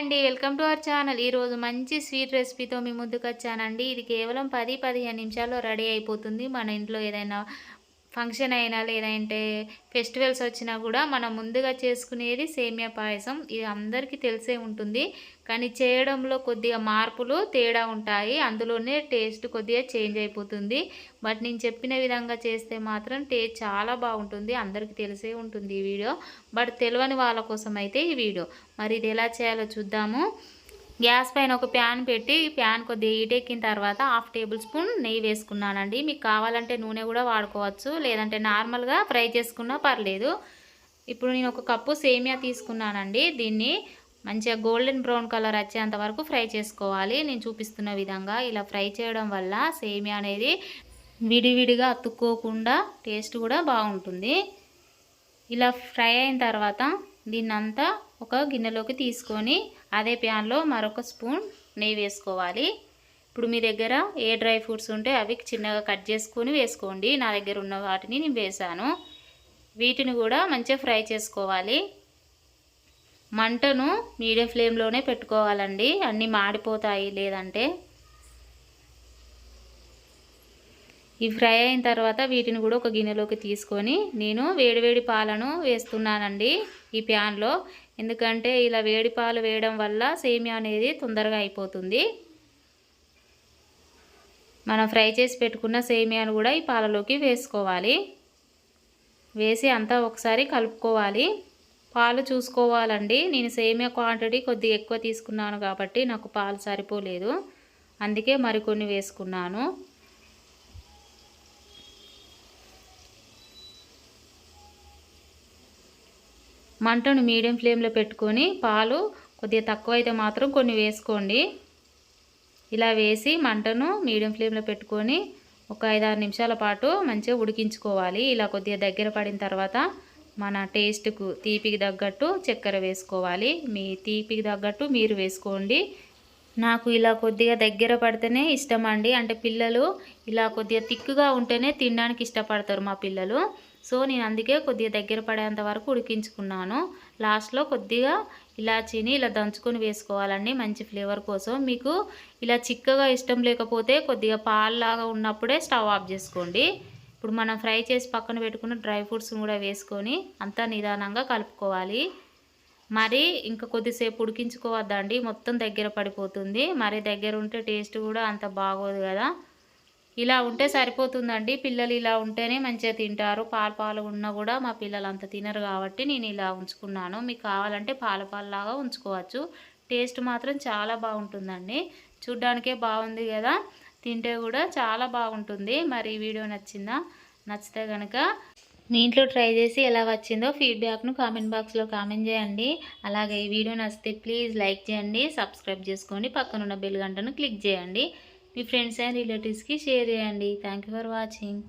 అండి. Welcome to our channel. ఈరోజు మంచి స్వీట్ రెసిపీతో మీ ముందుకు వచ్చానండి ఇది కేవలం పది పదిహేను నిమిషాల్లో రెడీ అయిపోతుంది. మన ఇంట్లో ఏదైనా ఫంక్షన్ అయినా లేదంటే ఫెస్టివల్స్ వచ్చినా కూడా మనం ముందుగా చేసుకునేది సేమియా పాయసం. ఇది అందరికీ తెలిసే ఉంటుంది. కానీ చేయడంలో కొద్దిగా మార్పులు తేడా ఉంటాయి. అందులోనే టేస్ట్ కొద్దిగా చేంజ్ అయిపోతుంది. బట్ నేను చెప్పిన విధంగా చేస్తే మాత్రం టేస్ట్ చాలా బాగుంటుంది. అందరికీ తెలిసే ఉంటుంది ఈ వీడియో. బట్ తెలియని వాళ్ళ కోసం అయితే ఈ వీడియో. మరి ఇది ఎలా చేయాలో చూద్దాము. గ్యాస్ పైన ఒక ప్యాన్ పెట్టి ప్యాన్ కొద్దిగా ఈటెక్కిన తర్వాత హాఫ్ టేబుల్ స్పూన్ నెయ్యి వేసుకున్నానండి. మీకు కావాలంటే నూనె కూడా వాడుకోవచ్చు. లేదంటే నార్మల్గా ఫ్రై చేసుకున్నా పర్లేదు. ఇప్పుడు నేను ఒక కప్పు సేమియా తీసుకున్నానండి. దీన్ని మంచిగా గోల్డెన్ బ్రౌన్ కలర్ వచ్చేంత వరకు ఫ్రై చేసుకోవాలి. నేను చూపిస్తున్న విధంగా ఇలా ఫ్రై చేయడం వల్ల సేమియా అనేది విడివిడిగా అతుక్కోకుండా టేస్ట్ కూడా బాగుంటుంది. ఇలా ఫ్రై అయిన తర్వాత దీన్నంతా ఒక గిన్నెలోకి తీసుకొని అదే ప్యాన్లో మరొక స్పూన్ నెయ్యి వేసుకోవాలి. ఇప్పుడు మీ దగ్గర ఏ డ్రై ఫ్రూట్స్ ఉంటే అవి చిన్నగా కట్ చేసుకొని వేసుకోండి. నా దగ్గర ఉన్న వాటిని నేను వేసాను వీటిని కూడా మంచిగా ఫ్రై చేసుకోవాలి. మంటను మీడియం ఫ్లేమ్లోనే పెట్టుకోవాలండి. అన్నీ మాడిపోతాయి లేదంటే ఈ ఫ్రై అయిన తర్వాత వీటిని కూడా ఒక గిన్నెలోకి తీసుకొని నేను వేడివేడి పాలను వేస్తున్నానండి ఈ ప్యాన్లో. ఎందుకంటే ఇలా వేడి పాలు వేయడం వల్ల సేమియా అనేది తొందరగా అయిపోతుంది. మనం ఫ్రై చేసి పెట్టుకున్న సేమియాను కూడా ఈ పాలలోకి వేసుకోవాలి. వేసి అంతా ఒకసారి కలుపుకోవాలి. పాలు చూసుకోవాలండి. నేను సేమియా క్వాంటిటీ కొద్దిగా ఎక్కువ తీసుకున్నాను కాబట్టి నాకు పాలు సరిపోలేదు. అందుకే మరికొన్ని వేసుకున్నాను. మంటను మీడియం ఫ్లేమ్లో పెట్టుకొని పాలు కొద్దిగా తక్కువ అయితే మాత్రం కొన్ని వేసుకోండి. ఇలా వేసి మంటను మీడియం ఫ్లేమ్లో పెట్టుకొని ఒక ఐదారు నిమిషాల పాటు మంచిగా ఉడికించుకోవాలి. ఇలా కొద్దిగా దగ్గర పడిన తర్వాత మన టేస్ట్కు తీపికి తగ్గట్టు చక్కెర వేసుకోవాలి. మీ తీపికి తగ్గట్టు మీరు వేసుకోండి. నాకు ఇలా కొద్దిగా దగ్గర పడితేనే ఇష్టం అండి. అంటే పిల్లలు ఇలా కొద్దిగా తిక్కుగా ఉంటేనే తినడానికి ఇష్టపడతారు మా పిల్లలు. సో నేను అందుకే కొద్దిగా దగ్గర పడేంత వరకు ఉడికించుకున్నాను. లాస్ట్లో కొద్దిగా ఇలాచీని ఇలా దంచుకొని వేసుకోవాలండి మంచి ఫ్లేవర్ కోసం. మీకు ఇలా చిక్కగా ఇష్టం లేకపోతే కొద్దిగా పాల్లాగా ఉన్నప్పుడే స్టవ్ ఆఫ్ చేసుకోండి. ఇప్పుడు మనం ఫ్రై చేసి పక్కన పెట్టుకున్న డ్రై ఫ్రూట్స్ని కూడా వేసుకొని అంతా నిదానంగా కలుపుకోవాలి. మరి ఇంకా కొద్దిసేపు ఉడికించుకోవద్దండి మొత్తం దగ్గర పడిపోతుంది. మరి దగ్గర ఉంటే టేస్ట్ కూడా అంత బాగోదు కదా. ఇలా ఉంటే సరిపోతుందండి. పిల్లలు ఇలా ఉంటేనే మంచిగా తింటారు. పాలు పాలు ఉన్నా కూడా మా పిల్లలు అంత తినరు కాబట్టి నేను ఇలా ఉంచుకున్నాను. మీకు కావాలంటే పాల పాలలాగా ఉంచుకోవచ్చు. టేస్ట్ మాత్రం చాలా బాగుంటుందండి. చూడ్డానికే బాగుంది కదా. తింటే కూడా చాలా బాగుంటుంది. మరి వీడియో నచ్చిందా? నచ్చితే కనుక మీ ఇంట్లో ట్రై చేసి ఎలా వచ్చిందో ఫీడ్బ్యాక్ను కామెంట్ బాక్స్లో కామెంట్ చేయండి. అలాగే ఈ వీడియో నచ్చితే ప్లీజ్ లైక్ చేయండి. సబ్స్క్రైబ్ చేసుకోండి. పక్కనున్న బెల్ గంటను క్లిక్ చేయండి. మీ ఫ్రెండ్స్ అండ్ రిలేటివ్స్కి షేర్ చేయండి. Thank you for watching.